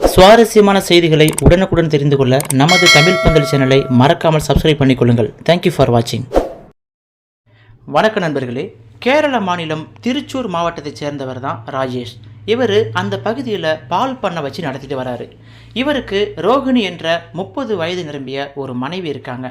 சுவாரஸ்யமான செய்திகளை உடனுக்குடன் தெரிந்து கொள்ள நமது தமிழ் பந்தல் சேனலை மறக்காமல் சப்ஸ்கிரைப் பண்ணிக்கொள்ளுங்கள். தேங்க்யூ ஃபார் வாட்சிங் வணக்க நண்பர்களே கேரள மாநிலம் திருச்சூர் மாவட்டத்தைச் சேர்ந்தவர் தான் ராஜேஷ். இவர் அந்த பகுதியில் பால் பண்ணை வச்சு நடத்திட்டு வராரு. இவருக்கு ரோகிணி என்ற முப்பது வயது நிரம்பிய ஒரு மனைவி இருக்காங்க.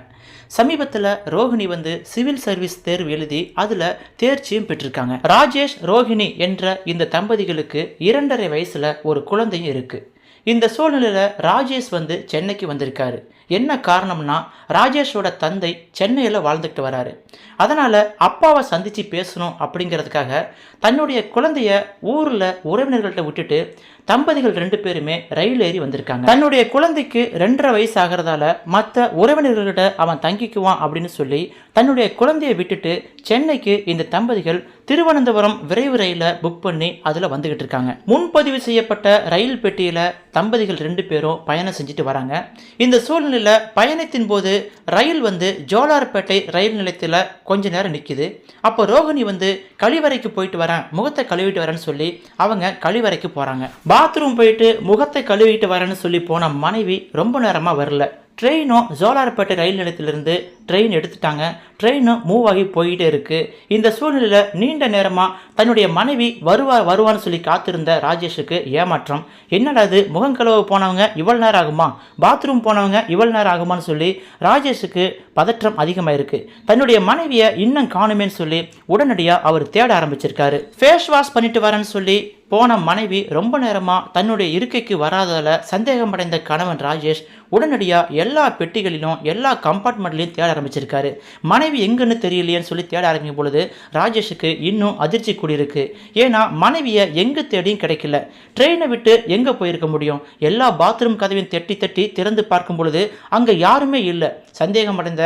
சமீபத்தில் ரோகிணி வந்து சிவில் சர்வீஸ் தேர்வு எழுதி அதில் தேர்ச்சியும் பெற்றிருக்காங்க. ராஜேஷ் ரோகிணி என்ற இந்த தம்பதிகளுக்கு இரண்டரை வயசில் ஒரு குழந்தையும் இருக்குது இந்த சூழ்நிலையில் ராஜேஷ் வந்து சென்னைக்கு வந்திருக்காரு. என்ன காரணம்னா ராஜேஷோட தந்தை சென்னையில் வாழ்ந்துக்கிட்டு வராரு. அதனால் அப்பாவை சந்தித்து பேசணும் அப்படிங்கிறதுக்காக தன்னுடைய குழந்தைய ஊரில் உறவினர்கள்ட்ட விட்டுட்டு தம்பதிகள் ரெண்டு பேருமே ரயில் ஏறி வந்திருக்காங்க. தன்னுடைய குழந்தைக்கு ரெண்டரை வயசு ஆகிறதால மற்ற உறவினர்கள்கிட்ட அவன் தங்கிக்குவான் அப்படின்னு சொல்லி தன்னுடைய குழந்தையை விட்டுட்டு சென்னைக்கு இந்த தம்பதிகள் திருவனந்தபுரம் விரைவு ரயிலை புக் பண்ணி அதில் வந்துகிட்டு இருக்காங்க. முன்பதிவு செய்யப்பட்ட ரயில் பெட்டியில் தம்பதிகள் ரெண்டு பேரும் பயணம் செஞ்சுட்டு வராங்க. இந்த ரயிலில் பயணத்தின் போது ரயில் வந்து ஜோலார்பேட்டை ரயில் நிலையத்தில் கொஞ்ச நேரம் நிற்கிது. அப்போ ரோகிணி வந்து கழிவறைக்கு போயிட்டு வரேன். முகத்தை கழுவிட்டு வரேன்னு சொல்லி அவங்க கழிவறைக்கு போகிறாங்க பாத்ரூம் போயிட்டு முகத்தை கழுவிட்டு வரேன்னு சொல்லி போன மனைவி ரொம்ப நேரமாக வரல. ட்ரெயினும் ஜோலார்பேட்டை ரயில் நிலையத்திலிருந்து ட்ரெயின் எடுத்துட்டாங்க. ட்ரெயினும் மூவ் ஆகி போயிட்டே இருக்குது இந்த சூழ்நிலையில் நீண்ட நேரமாக தன்னுடைய மனைவி வருவா வருவான்னு சொல்லி காத்திருந்த ராஜேஷுக்கு ஏமாற்றம். என்னடா இது? முகம் போனவங்க இவ்வளோ நேரம் ஆகுமா? பாத்ரூம் போனவங்க இவ்வளோ நேரம் ஆகுமான்னு சொல்லி ராஜேஷுக்கு பதற்றம் அதிகமாக இருக்குது தன்னுடைய மனைவியை இன்னும் காணுமேன்னு சொல்லி உடனடியாக அவர் தேட ஆரம்பிச்சிருக்காரு. ஃபேஸ் வாஷ் பண்ணிட்டு வரேன்னு சொல்லி போன மனைவி ரொம்ப நேரமாக தன்னுடைய இருக்கைக்கு வராததால் சந்தேகமடைந்த கணவன் ராஜேஷ் உடனடியாக எல்லா பெட்டிகளிலும் எல்லா கம்பார்ட்மெண்ட்லையும் தேட ஆரம்பிச்சிருக்காரு. மனைவி எங்கன்னு தெரியலையேன்னு சொல்லி தேட ஆரம்பிக்கும் பொழுது ராஜேஷுக்கு இன்னும் அதிர்ச்சி கூடியிருக்கு. ஏன்னா மனைவியை எங்கே தேடியும் கிடைக்கல. ட்ரெயினை விட்டு எங்கே போயிருக்க முடியும்? எல்லா பாத்ரூம் கதவையும் தட்டி தட்டி திறந்து பார்க்கும் பொழுது அங்கே யாருமே இல்லை. சந்தேகம் அடைந்த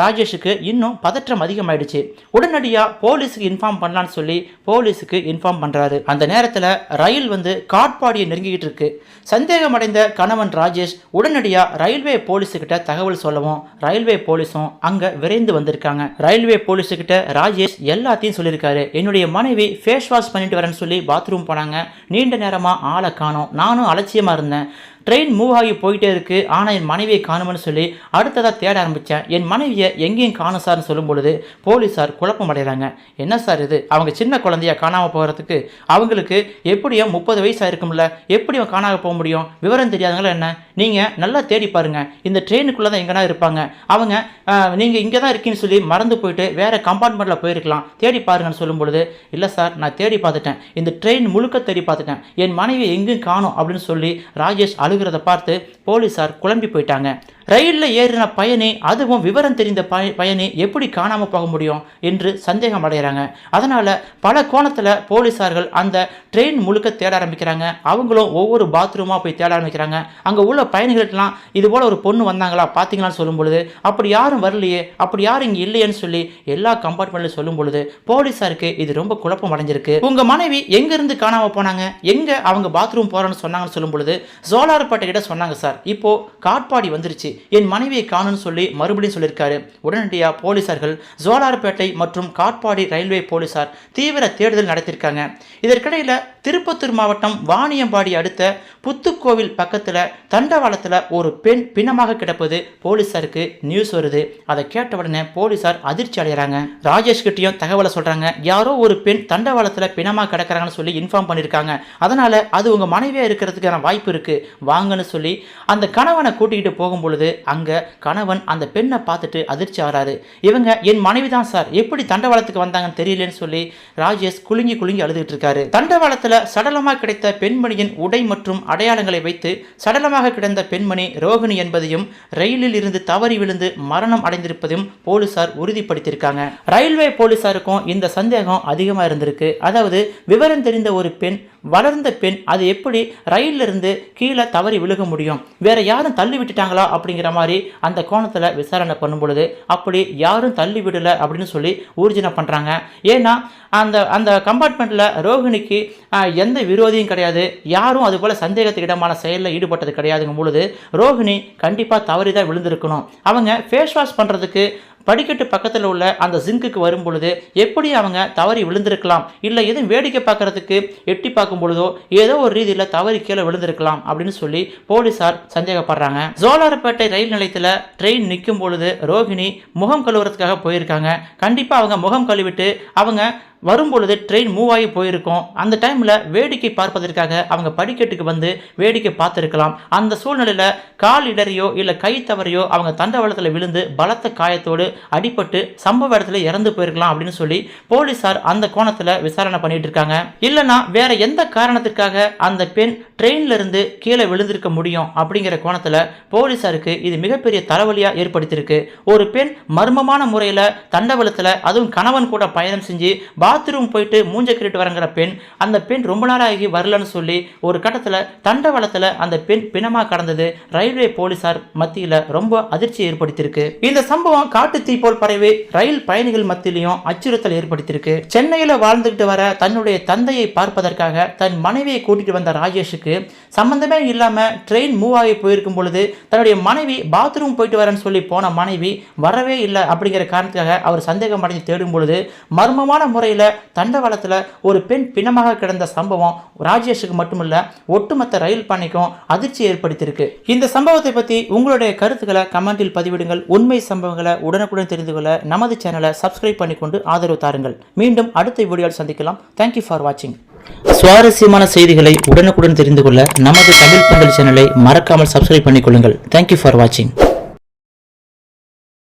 ராஜேஷுக்கு இன்னும் பதற்றம் அதிகமாயிடுச்சு. உடனடியாக போலீஸுக்கு இன்ஃபார்ம் பண்ணலான்னு சொல்லி போலீஸுக்கு இன்ஃபார்ம் பண்ணுறாரு அந்த நேரத்தில் ரயில் வந்து காட்பாடியை நெருங்கிக்கிட்டு இருக்கு. சந்தேகமடைந்த கணவன் ராஜேஷ் உடனடியாக ரயில்வே போலீஸுக்கிட்ட தகவல் சொல்லவும் ரயில்வே போலீஸும் அங்கே விரைந்து வந்திருக்காங்க. ரயில்வே போலீஸுக்கிட்ட ராஜேஷ் எல்லாத்தையும் சொல்லியிருக்காரு. என்னுடைய மனைவி ஃபேஸ் வாஷ் பண்ணிட்டு வரேன்னு சொல்லி பாத்ரூம் போனாங்க. நீண்ட நேரமாக ஆளை காணும். நானும் அலட்சியமாக இருந்தேன். ட்ரெயின் மூவ் ஆகி போயிட்டே இருக்கு. ஆனால் என் மனைவியை காணும்னு சொல்லி அடுத்ததாக தேட ஆரம்பித்தேன் என் மனைவியை எங்கேயும் காணும் சார்னு சொல்லும் பொழுது போலீஸார் குழப்பம் அடைகிறாங்க. என்ன சார் இது? அவங்க சின்ன குழந்தைய காணாமல் போகிறதுக்கு அவங்களுக்கு எப்படியும் முப்பது வயசாக இருக்கும்ல? எப்படி அவன் காணாமல் போக முடியும்? விவரம் தெரியாதவங்களா என்ன? நீங்கள் நல்லா தேடி பாருங்கள் இந்த ட்ரெயினுக்குள்ளே தான் எங்கன்னா இருப்பாங்க. அவங்க நீங்கள் இங்கே தான் இருக்கீங்கன்னு சொல்லி மறந்து போயிட்டு வேறு கம்பார்ட்மெண்ட்டில் போயிருக்கலாம். தேடி பாருங்கன்னு சொல்லும் பொழுது இல்லை சார் நான் தேடி பார்த்துட்டேன். இந்த ட்ரெயின் முழுக்க தேடி பார்த்துட்டேன். என் மனைவி எங்கேயும் காணும் அப்படின்னு சொல்லி ராஜேஷ் அழுகிறத பார்த்து போலீஸார் குழம்பி போயிட்டாங்க. ரயிலில் ஏறின பயணி அதுவும் விவரம் தெரிந்த பய பயணி எப்படி காணாமல் போக முடியும் என்று சந்தேகம் அடைகிறாங்க. அதனால் பல கோணத்தில் போலீஸார்கள் அந்த ட்ரெயின் முழுக்க தேட ஆரம்பிக்கிறாங்க. அவங்களும் ஒவ்வொரு பாத்ரூமாக போய் தேட ஆரம்பிக்கிறாங்க. அங்கே உள்ள பயணிகளுக்கெல்லாம் இது போல் ஒரு பொண்ணு வந்தாங்களா பார்த்தீங்களான்னு சொல்லும் பொழுது அப்படி யாரும் வரலையே அப்படி யாரும் இங்கே இல்லையேன்னு சொல்லி எல்லா கம்பார்ட்மெண்ட்லையும் சொல்லும் பொழுது போலீஸாருக்கு இது ரொம்ப குழப்பம் அடைஞ்சிருக்கு. உங்கள் மனைவி எங்கேருந்து காணாமல் போனாங்க? எங்கே அவங்க பாத்ரூம் போகிறோன்னு சொன்னாங்கன்னு சொல்லும் பொழுது சோலார்பேட்டை கிட்ட சொன்னாங்க சார். இப்போது காட்பாடி வந்துருச்சு. என் மனைவியை காணும்னு சொல்லி மறுபடியும் சொல்லியிருக்காரு. உடனடியாக போலீசார்கள் ஜோலார்பேட்டை மற்றும் காட்பாடி ரயில்வே போலீசார் தீவிர தேடுதல் நடத்தியிருக்காங்க. இதற்கிடையில் திருப்பத்தூர் மாவட்டம் வாணியம்பாடி அடுத்த புத்துக்கோவில் பக்கத்தில் தண்டவாளத்தில் ஒரு பெண் பிணமாக கிடப்பது போலீஸாருக்கு நியூஸ் வருது. அதை கேட்ட உடனே போலீஸார் அதிர்ச்சி அடைகிறாங்க ராஜேஷ் கிட்டேயும் தகவலை சொல்கிறாங்க யாரோ ஒரு பெண் தண்டவாளத்தில் பிணமாக கிடக்கிறாங்கன்னு சொல்லி இன்ஃபார்ம் பண்ணியிருக்காங்க. அதனால் அது உங்கள் மனைவியாக இருக்கிறதுக்கான வாய்ப்பு இருக்குது வாங்கன்னு சொல்லி அந்த கணவனை கூட்டிகிட்டு போகும் பொழுது அங்கே கணவன் அந்த பெண்ணை பார்த்துட்டு அதிர்ச்சி ஆகிறாரு இவங்க என் மனைவி தான் சார். எப்படி தண்டவாளத்துக்கு வந்தாங்கன்னு தெரியலன்னு சொல்லி ராஜேஷ் குலுங்கி குலுங்கி அழுதுகிட்டு இருக்காரு. தண்டவாளத்தில் சடலமாக கிடைத்த பெண்மணியின் உடை மற்றும் அடையாளங்களை வைத்து சடலமாக கிடந்த பெண்மணி ரோகிணி என்பதையும் ரயிலில் இருந்து தவறி விழுந்து மரணம் அடைந்திருப்பதையும் போலீசார் உறுதிப்படுத்தியிருக்காங்க. ரயில்வே போலீசாருக்கும் இந்த சந்தேகம் அதிகமாக இருந்திருக்கு. அதாவது விவரம் தெரிந்த ஒரு பெண் வளர்ந்த பெண் அது எப்படி ரயிலிருந்து கீழே தவறி விழுக முடியும்? வேற யாரும் தள்ளி விட்டுட்டாங்களா அப்படிங்கிற மாதிரி அந்த கோணத்தில் விசாரணை பண்ணும் பொழுது அப்படி யாரும் தள்ளி விடலை அப்படின்னு சொல்லி ஊர்ஜினை பண்ணுறாங்க ஏன்னா அந்த அந்த கம்பார்ட்மெண்ட்டில் ரோஹிணிக்கு எந்த விரோதியும் கிடையாது. யாரும் அதுபோல் சந்தேகத்துக்கு இடமான செயலில் ஈடுபட்டது கிடையாதுங்கும் பொழுது ரோகிணி கண்டிப்பாக தவறி தான் விழுந்திருக்கணும். அவங்க ஃபேஸ் வாஷ் பண்ணுறதுக்கு படிக்கட்டு பக்கத்தில் உள்ள அந்த ஜிங்குக்கு வரும் பொழுது எப்படி அவங்க தவறி விழுந்திருக்கலாம்? இல்லை எதுவும் வேடிக்கை பார்க்கறதுக்கு எட்டி பார்க்கும் பொழுதோ ஏதோ ஒரு ரீதியில் தவறி கீழே விழுந்திருக்கலாம் அப்படின்னு சொல்லி போலீசார் சந்தேகப்படுறாங்க. ஜோலார்பேட்டை ரயில் நிலையத்தில் ட்ரெயின் நிற்கும் பொழுது ரோஹிணி முகம் கழுவுறதுக்காக போயிருக்காங்க. கண்டிப்பாக அவங்க முகம் கழுவிட்டு அவங்க வரும்பொழுது ட்ரெயின் மூவ் ஆகி போயிருக்கும். அந்த டைமில் வேடிக்கை பார்ப்பதற்காக அவங்க படிக்கட்டுக்கு வந்து வேடிக்கை பார்த்துருக்கலாம். அந்த சூழ்நிலையில் கால் இடறியோ இல்லை கை தவறையோ அவங்க தண்டவாளத்தில் விழுந்து பலத்த காயத்தோடு அடிபட்டு சம்பவ இடத்துல இறந்து போயிருக்கலாம் அப்படின்னு சொல்லி போலீசார் அந்த கோணத்தில் விசாரணை பண்ணிட்டு இருக்காங்க. இல்லைன்னா வேற எந்த காரணத்திற்காக அந்த பெண் ட்ரெயின்ல இருந்து கீழே விழுந்திருக்க முடியும் அப்படிங்கிற கோணத்தில் போலீசாருக்கு இது மிகப்பெரிய தலைவலியாக ஏற்படுத்தியிருக்கு. ஒரு பெண் மர்மமான முறையில் தண்டவளத்தில் அதுவும் கணவன் கூட பயணம் செஞ்சு பாத்ரூம் போயிட்டு மூஞ்ச கிரிட்டு வரங்கிற பெண் அந்த பெண் ரொம்ப நாளாகி வரலன்னு சொல்லி ஒரு கட்டத்தில் தண்டவளத்தில் அந்த பெண் பிணமாக கடந்தது. ரயில்வே போலீசார் மத்தியில் ரொம்ப அதிர்ச்சி ஏற்படுத்தியிருக்கு. இந்த சம்பவம் காட்டு தீ போல் பரவி ரயில் பயணிகள் மத்தியிலையும் அச்சுறுத்தல் ஏற்படுத்தியிருக்கு. சென்னையில் வாழ்ந்துகிட்டு வர தன்னுடைய தந்தையை பார்ப்பதற்காக தன் மனைவியை கூட்டிட்டு வந்த ராஜேஷுக்கு சம்பந்தமே இல்லாமல் ட்ரெயின் மூவ் ஆகி போயிருக்கும் பொழுது தன்னுடைய மனைவி பாத்ரூம் போயிட்டு வரேன்னு சொல்லி போன மனைவி வரவே இல்லை அப்படிங்கிற காரணத்துக்காக அவர் சந்தேகம் அடைஞ்சு தேடும் பொழுது மர்மமான முறையில் தண்டவாளத்தில் ஒரு பெண் பிணமாக கிடந்த சம்பவம் ராஜேஷுக்கு மட்டுமில்ல ஒட்டுமொத்த ரயில் பணிக்கும் அதிர்ச்சி ஏற்படுத்தியிருக்கு. இந்த சம்பவத்தை பற்றி உங்களுடைய கருத்துக்களை கமெண்டில் பதிவிடுங்கள். உண்மை சம்பவங்களை உடனுக்குடன் தெரிந்து கொள்ள நமது சேனலை சப்ஸ்கிரைப் பண்ணிக்கொண்டு ஆதரவு தாருங்கள். மீண்டும் அடுத்த வீடியோவில் சந்திக்கலாம். தேங்க்யூ ஃபார் வாட்சிங் சுவாரஸ்யமான செய்திகளை உடனுக்குடன் தெரிந்து கொள்ள நமது தமிழ் பந்தல் சேனலை மறக்காமல் சப்ஸ்கிரைப் பண்ணிக்கொள்ளுங்கள். தேங்க்யூ ஃபார் வாட்சிங்